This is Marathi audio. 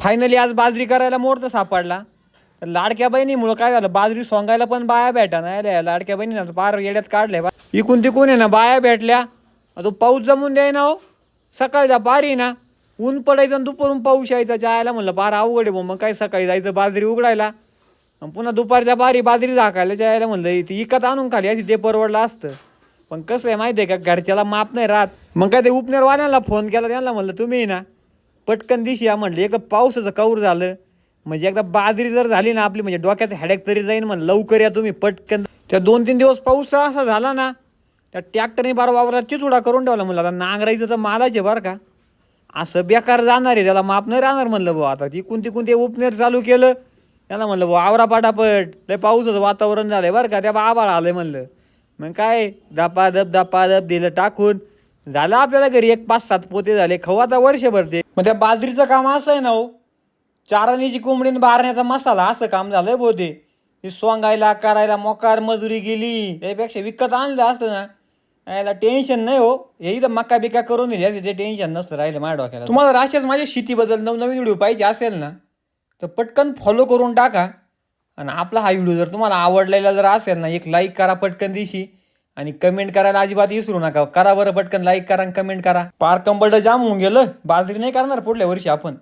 फायनली आज बाजरी करायला मोर्चा सापडला. लाडक्या बहिणीमुळं काय झालं? बाजरी सोंगायला पण बाया भेटा नाही लाडक्या बहिणीनं तर पार येड्यात काढले. बा इकून तिकून आहे ना बाया भेटल्या. तो पाऊस जमून द्याय ना हो. सकाळच्या पारी ना. ऊन पडायचं आणि दुपारून पाऊस यायचा. जायला म्हणलं पार अवघड आहे मग काय सकाळी जायचं बाजरी उघडायला? पुन्हा दुपारच्या बारी बाजरी झाकायला जायला म्हणलं ती इकत आणून खाली. अशी ते परवडलं असतं. पण कसं आहे माहिती आहे का? घरच्याला माप नाही राहत. मग काय ते उपनेरवाल्याला फोन केला. त्यांना म्हणलं तुम्ही ना पटकन दिशी या म्हणलं. एकदा पावसाचं कौर झालं म्हणजे एकदा बाजरी जर झाली ना आपली म्हणजे डोक्याचं हॅडॅक तरी जाईन म्हणलं लवकर या तुम्ही पटकन. त्या दोन तीन दिवस पाऊस असा झाला ना त्या ट्रॅक्टरने बार वावरात चिचुडा करून ठेवला म्हणलं. आता नांगरायचं तर मालाचे आहे बरं का. असं बेकार जाणार आहे त्याला माप नाही राहणार म्हणलं भाऊ. आता तिकून तिकून ते उपनेर चालू केलं. त्याला म्हणलं भाऊ आवरा पाटापट. लय पाऊसाचं वातावरण आहे बरं का. त्या बाबाळा आलं आहे म्हणलं. मग काय दापा दप दापा दप दिलं टाकून. झालं आपल्याला घरी एक पाच सात पोते झाले खाऊ आता वर्षभर ते. मग त्या बाजरीचं काम असं आहे ना हो. चाराणीची कोंबडीने बारण्याचा मसाला असं काम झालंय बोते हे सोंगायला करायला मोकार मजुरी गेली. त्यापेक्षा विकत आणलं असतं ना. यायला टेन्शन नाही हो. हे इथं मक्का बिका करून दिली ते टेन्शन नसतं राहिलं माझ्या डोक्याला. तुम्हाला राशेच माझ्या शेतीबद्दल नवनवीन व्हिडिओ पाहिजे असेल ना तर पटकन फॉलो करून टाका. आणि आपला हा व्हिडिओ जर तुम्हाला आवडलेला जर असेल ना एक लाईक करा पटकन दिशी. आणि कमेंट करायला अजिबात विसरू नका. करा बरं पटकन लाईक करा आणि कमेंट करा. पार कंबल्ड जाम होऊन गेलं. बाजरी नाही करणार पुढल्या वर्षी आपण.